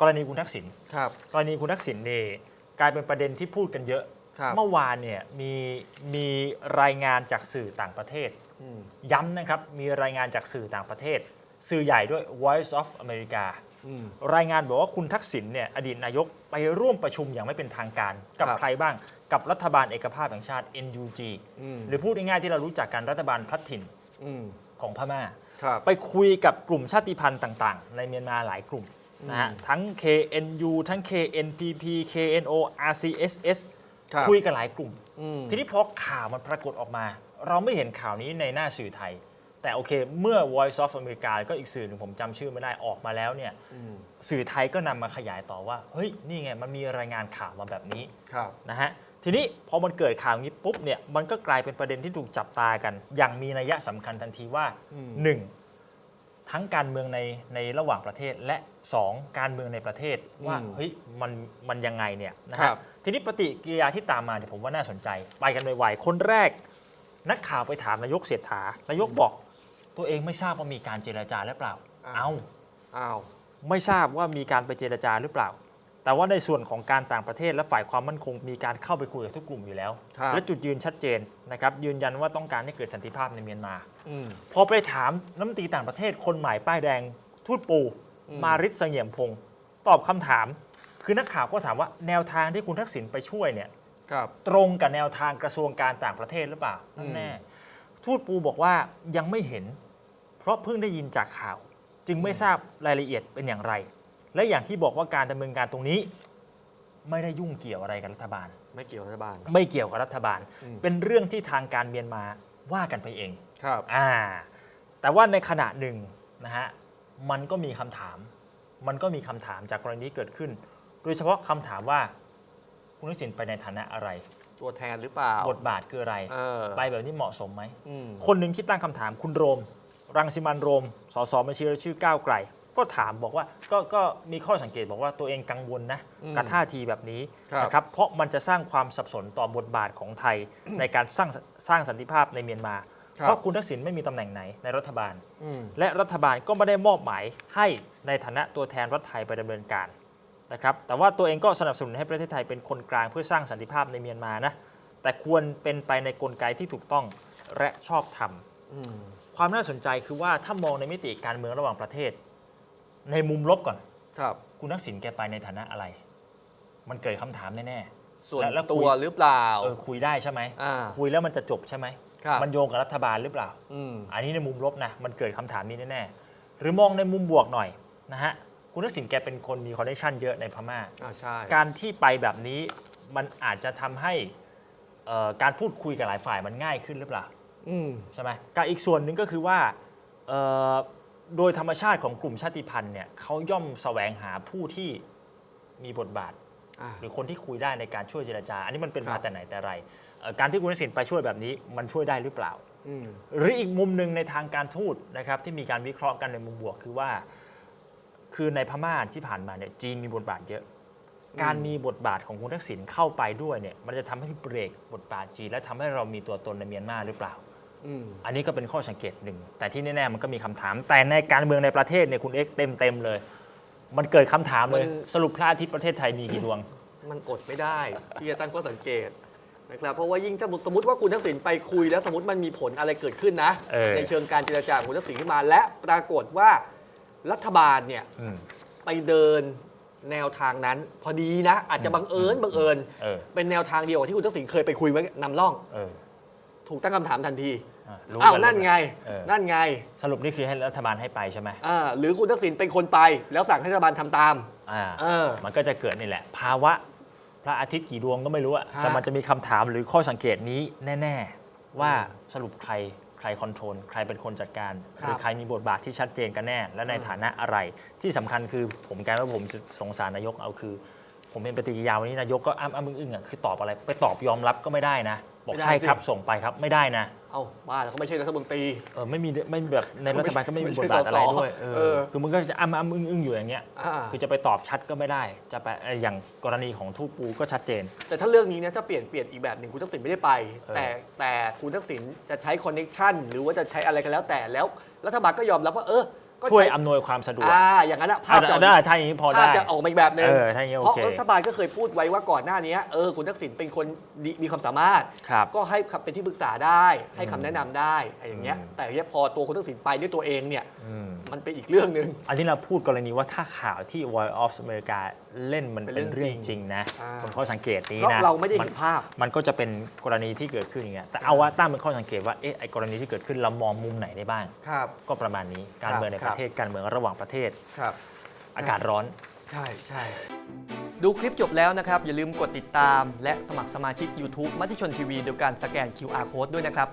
กรณีคุณทักษิณครับ กรณีคุณทักษิณเนี่ยกลายเป็นประเด็นที่พูดกันเยอะ ครับเมื่อวานเนี่ยมีมีรายงานจากสื่อต่างประเทศ อืม ย้ำนะครับมีรายงานจากสื่อต่างประเทศ สื่อใหญ่ด้วย Voice of America อืม รายงานบอกว่าคุณทักษิณเนี่ยอดีตนายกไปร่วมประชุมอย่างไม่เป็นทางการ กับครับ ใครบ้างกับรัฐบาลเอกภาพแห่งชาติ NUG อืมหรือพูดง่ายๆที่เรารู้จักกันรัฐบาลพลัดถิ่นอืมของพม่า ครับ ไปคุยกับกลุ่มชาติพันธุ์ต่าง ๆ ในเมียนมาหลายกลุ่ม นะฮะอืมทั้ง KNU ทั้ง KNPP KNO RCSS ครับคุยกันหลายกลุ่ม อืม ทีนี้พอข่าวมันปรากฏออกมา เราไม่เห็นข่าวนี้ในหน้าสื่อไทย แต่โอเค เมื่อ Voice of America ก็อีกสื่อหนึ่งผมจำชื่อไม่ได้ออกมาแล้วเนี่ยอืมสื่อไทยก็นำมาขยายต่อว่า เฮ้ย นี่ไง มันมีรายงานข่าวมาแบบนี้ ครับ นะฮะทีนี้พอมันเกิดข่าวนี้ปุ๊บเนี่ยมันก็กลายเป็นประเด็นที่ถูกจับตากัน อย่างมีนัยสำคัญทันทีว่าอืมหนึ่ง ทั้งการเมืองในในระหว่างประเทศและสองการเมืองในประเทศว่าอืมเฮ้ยมันมันยังไงเนี่ยนะครัฮะบทีนี้ปฏิกิริยาที่ตามมาเนี่ยผมว่าน่าสนใจ ไปกันไวๆคนแรก นักข่าวไปถามนายกเศรษฐานายกบอก ตัวเองไม่ทราบว่ามีการเจรจาหรือเปล่าอ้าวเอา อ้าว ไม่ทราบว่ามีการไปเจรจาหรือเปล่า แต่ว่าในส่วนของการต่างประเทศและฝ่ายความมั่นคงมีการเข้าไปคุยกับทุกกลุ่มอยู่แล้ว ครับ และจุดยืนชัดเจนนะครับยืนยันว่าต้องการให้เกิดสันติภาพในเมียนมา อืม พอไปถามน้ำมนตรีต่างประเทศคนใหม่ป้ายแดงทูตปูอืม มาริศเสงี่ยมพงศ์ตอบคำถาม คือนักข่าวก็ถามว่าแนวทางที่คุณทักษิณไปช่วยเนี่ย ครับ ตรงกับแนวทางกระทรวงการต่างประเทศหรือเปล่าอืมนั่นแน่ทูตปูบอกว่ายังไม่เห็น เพราะเพิ่งได้ยินจากข่าว จึงไม่ทราบรายละเอียดเป็นอย่างไร และอย่างที่บอกว่าการดำเนินการตรงนี้ ไม่ได้ยุ่งเกี่ยวอะไรกับรัฐบาล ไม่เกี่ยวรัฐบาล ไม่เกี่ยวกับรัฐบาล อืม เป็นเรื่องที่ทางการเมียนมาว่ากันไปเอง ครับ อ่าแต่ว่าในขณะหนึ่งนะฮะมันก็มีคำถาม มันก็มีคำถามจากกรณีนี้เกิดขึ้น โดยเฉพาะคำถามว่าคุณทักษิณไปในฐานะอะไร ตัวแทนหรือเปล่าบทบาทคืออะไร เออไปแบบนี้เหมาะสมไหม อืมคนหนึ่งที่ตั้งคำถามคุณโรม รังสิมันต์โรมสสบัญชีรายชื่อก้าวไกล ก็ถามบอกว่าก็ก็มีข้อสังเกตบอกว่าตัวเองกังวลนะอืมกับท่าทีแบบนี้ครับนะครับเพราะมันจะสร้างความสับสนต่อบทบาทของไทยในการสร้างสร้างสันติภาพในเมียนมาครับเพราะคุณทักษิณไม่มีตำแหน่งไหนในรัฐบาลอืมและรัฐบาลก็ไม่ได้มอบหมายให้ในฐานะตัวแทนรัฐไทยไปดำเนินการนะครับแต่ว่าตัวเองก็สนับสนุนให้ประเทศไทยเป็นคนกลางเพื่อสร้างสันติภาพในเมียนมานะแต่ควรเป็นไปในกลไกที่ถูกต้องและชอบธรรมอืมความน่าสนใจคือว่าถ้ามองในมิติการเมืองระหว่างประเทศ ในมุมลบก่อน ครับ คุณทักษิณแกไปในฐานะอะไร มันเกิดคำถามแน่ส่วนแล้วแล้วคุยตัวหรือเปล่าๆเออคุยได้ใช่ไหมอ่าคุยแล้วมันจะจบใช่ไหมครับ มันโยงกับรัฐบาลหรือเปล่า อืม อันนี้ในมุมลบนะมันเกิดคำถามนี้แน่ๆหรือมองในมุมบวกหน่อยนะฮะคุณทักษิณแกเป็นคนมีคอนเนคชั่นเยอะในพม่า อ่าใช่ การที่ไปแบบนี้มันอาจจะทำให้เอ่อการพูดคุยกับหลายฝ่ายมันง่ายขึ้นหรือเปล่า อืม ใช่ไหมกับอีกส่วนหนึ่งก็คือว่าเอ่อ โดยธรรมชาติของกลุ่มชาติพันธุ์เนี่ยเขาย่อมแสวงหาผู้ที่มีบทบาท อ่า หรือคนที่คุยได้ในการช่วยเจรจา อันนี้มันเป็นครัมาบแต่ไหนแต่ไรเอ่อการที่คุณทักษิณไปช่วยแบบนี้มันช่วยได้หรือเปล่า อืม หรืออีกมุมหนึ่งในทางการทูตนะครับที่มีการวิเคราะห์กันในมุมบวกคือว่า คือในพม่าที่ผ่านมาเนี่ยจีนมีบทบาทเยอะ การมีบทบาทของคุณทักษิณเข้าไปด้วยเนี่ยมันจะทำให้เบรกบทบาทจีนและทำให้เรามีตัวตนในเมียนมาหรือเปล่า อืมอันนี้ก็เป็นข้อสังเกตหนึ่ง แต่ที่แน่ๆมันก็มีคำถาม แต่ในการเมืองในประเทศเนี่ยคุณเอ็กซ์เต็มเต็มๆเลย มันเกิดคำถามเลยมันสรุปพระอาทิตย์ประเทศไทยมีกี่ดวง มันอดไม่ได้ที่จะตั้งข้อสังเกตนะครับเพราะว่ายิ่งถ้าสมมติว่าคุณทักษิณไปคุยแล้วสมมติมันมีผลอะไรเกิดขึ้นนะเออในเชิงการเจรจาของคุณทักษิณขึ้นมา และปรากฏว่ารัฐบาลเนี่ยอืมไปเดินแนวทางนั้น พอดีนะ อาจจะบังเอิญบังเอิญเออเป็นแนวทางเดียวกับที่คุณทักษิณเคยไปคุยไว้นำร่องเออ ถูกตั้งคำถามทันทีอะรู้อ้าวกัเลยนั่นไง เออนั่นไงสรุปนี่คือให้รัฐบาลให้ไปใช่ไหมอ่าหรือคุณทักษิณเป็นคนไป แล้วสั่งให้รัฐบาลทำตาม อ่าเออมันก็จะเกิดนี่แหละ ภาวะพระอาทิตย์กี่ดวงก็ไม่รู้อะฮะ แต่มันจะมีคำถามหรือข้อสังเกตนี้แน่ ๆ ว่าสรุปใครใครคอนโทรลใครเป็นคนจัดการหรือใครมีบทบาทที่ชัดเจนกันแน่ และในฐานะอะไร ที่สำคัญคือผมแกว่าผมสงสารนายกเอาคือ ผมเป็นปฏิกิริยาวันนี้นายกก็อ้ำอ้ำอึ้งอึ้งๆอะคือตอบอะไร ไปตอบยอมรับก็ไม่ได้นะ บอกไม่ได้ใช่สิครับส่งไปครับไม่ได้นะเอ้าบ้าแล้วเขาไม่ใช่รัฐมนตรี เออไม่มีไม่มีแบบในรัฐบาลก็ไม่มีไม่บใช่ทบาทอะไรสสด้วยเออเออคือมันก็จะอ้ำอ้ำอึ้งอึ้งๆอยู่อย่างเงี้ยอ่า คือจะไปตอบชัดก็ไม่ได้ จะไปเอ่ออย่างกรณีของทูตปูก็ชัดเจน แต่ถ้าเรื่องนี้เนี่ยถ้าเปลี่ยนเปลี่ยนอีกแบบหนึ่งคุณทักษิณไม่ได้ไป เออ แต่แต่คุณทักษิณจะใช้คอนเน็ชันหรือว่าจะใช้อะไรกันแล้วแต่แล้วรัฐบาลก็ยอมรับว่าเออ ก็ช่วยใช้อำนวยความสะดวกอ่าอย่างนั้นอะภาพจะอะได้ถ้าอย่างนี้พอภาพได้จะออกมาอีกแบบหนึงเออถ้าอย่างนี้โอเพราะเค รัฐบาลก็เคยพูดไว้ว่าก่อนหน้านี้เออคุณทักษิณเป็นคนดีมีความสามารถ ครับก็ให้คำเป็นที่ปรึกษาได้ ให้คำแนะนำได้อะไรอย่างเงี้ยอืม แต่เนี่ยพอตัวคุณทักษิณไปด้วยตัวเองเนี่ยอืมมันเป็นอีกเรื่องหนึ่ง อันนี้เราพูดกรณีว่าถ้าข่าวที่ Voice of America เล่นมันเป็นเป็นเรื่เรื่อองงจจริริงงนะอ่าบนข้อสังเกตนี้เพราะนะเราไม่ได้น เห็นภาพ มันก็จะเป็นกรณีที่เกิดขึ้นอย่างเงี้ย แต่เอาว่าตั้งเป็นข้อสังเกตว่า เอ๊ะ ไอ้กรณีที่เกิดขึ้นเรามองมุมไหนได้บ้าง ครับ ก็ประมาณนี้ การครับเมืองในคปรับระเทศการเมืองระหว่างประเทศ ครับ อากาศร้อน ใช่ใช่ดูคลิปจบแล้วนะครับ อย่าลืมกดติดตาม และสมัครสมาชิก YouTube มัติชนทีวีโดยการสแกน QR Code ด้วยนะครับ